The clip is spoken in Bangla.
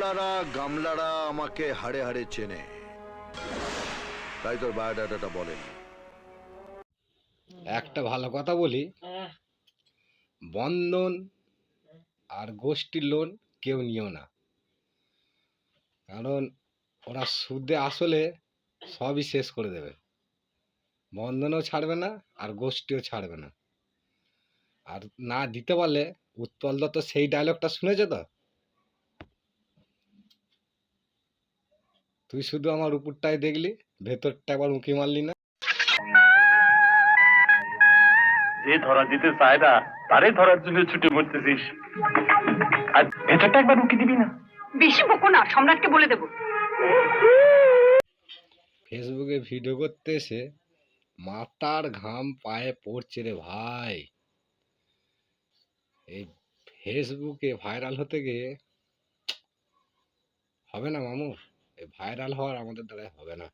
আমলারা গামলারা আমাকে হাড়ে হাড়ে চেনে। তাই তোর বায়োডাটাটা বলেন। একটা ভালো কথা বলি। বন্ধন আর গোষ্ঠীর লোন কেউ নিও না। কারণ ওরা সুদে আসলে সবই শেষ করে দেবে। বন্ধনও ছাড়বে না আর গোষ্ঠীও ছাড়বে না। আর না দিতে পারলে উৎপল দত্ত সেই ডায়লগটা শুনেছে তো? তুই শুধু আমার উপরটাই দেখলি ভেতরটা একবার উঁকি মারলি না। যে ধরা দিতে চায় না তারে ধরার জন্য ছুটে মরতেছিস। আর ভেতরটা একবার উকি দিবি না। বেশি বকো না সম্রাটকে বলে দেবো। ফেসবুকে ভিডিও করতে এসে মাথার ঘাম পায়ে পড়ছে রে ভাই। এই ফেসবুকে ভাইরাল হতে গিয়ে হবে না মামু ভাইরাল হওয়ার আমাদের দ্বারা হবে না।